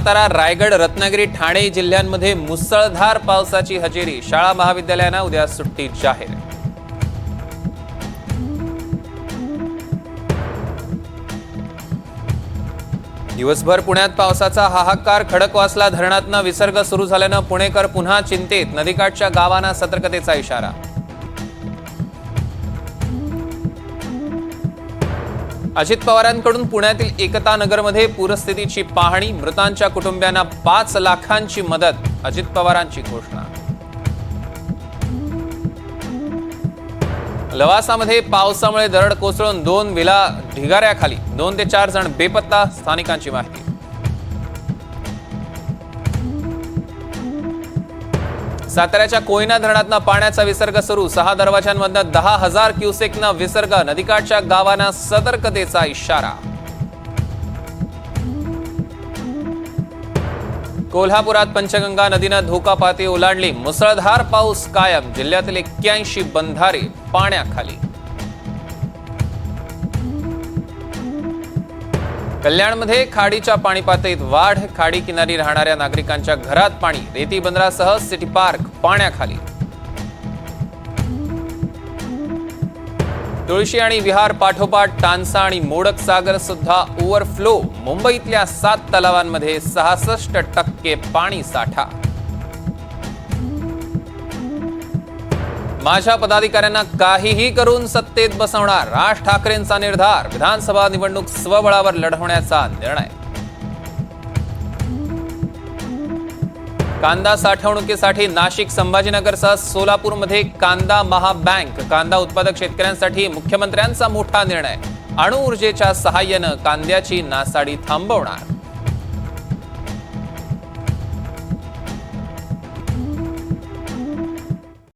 सातारा रायगड रत्नागिरी ठाणे जिल्ह्यांमध्ये मुसळधार पावसाची हजेरी. शाळा महाविद्यालयांना उद्या सुट्टी जाहीर. दिवसभर पुण्यात पावसाचा हाहाकार खडकवासला धरणातनं विसर्ग सुरू झाल्यानं पुणेकर पुन्हा चिंतेत. नदीकाठच्या गावांना सतर्कतेचा इशारा. अजित पवारांकडून पुण्यातील एकता नगरमध्ये पूरस्थितीची पाहणी मृतांच्या कुटुंबियांना पाच लाखांची मदत अजित पवारांची घोषणा. लवासामध्ये पावसामुळे दरड कोसळून दोन विला ढिगाऱ्याखाली. दोन ते चार जण बेपत्ता स्थानिकांची माहिती. साताऱ्याच्या कोयना धरणातनं पाण्याचा विसर्ग सुरू. सहा दरवाजांमधनं दहा हजार क्युसेकनं विसर्ग. नदीकाठच्या गावांना सतर्कतेचा इशारा. कोल्हापुरात पंचगंगा नदीनं धोका पाती ओलांडली. मुसळधार पाऊस कायम. जिल्ह्यातील एक्क्याऐंशी बंधारे पाण्याखाली. कल्याणमध्ये खाडीच्या पाणी पातळीत वाढ खाडी किनारी राहणाऱ्या नागरिकांच्या घरात पाणी रेती बंदरासह सिटी पार्क पाण्याखाली. तुळशी आणि विहार पाठोपाठ टांसा आणि मोडक सागर सुद्धा ओव्हरफ्लो मुंबईतल्या सात तलावांमध्ये सहासष्ट टक्के पाणी साठा. माझ्या पदाधिकाऱ्यांना काहीही करून सत्तेत बसवणार. राज ठाकरेंचा निर्धार विधानसभा निवडणूक स्वबळावर लढवण्याचा निर्णय. कांदा साठवणुकीसाठी नाशिक संभाजीनगरसह सोलापूरमध्ये कांदा महाबँक कांदा उत्पादक शेतकऱ्यांसाठी मुख्यमंत्र्यांचा मोठा निर्णय. अणुऊर्जेच्या सहाय्यानं कांद्याची नासाडी थांबवणार.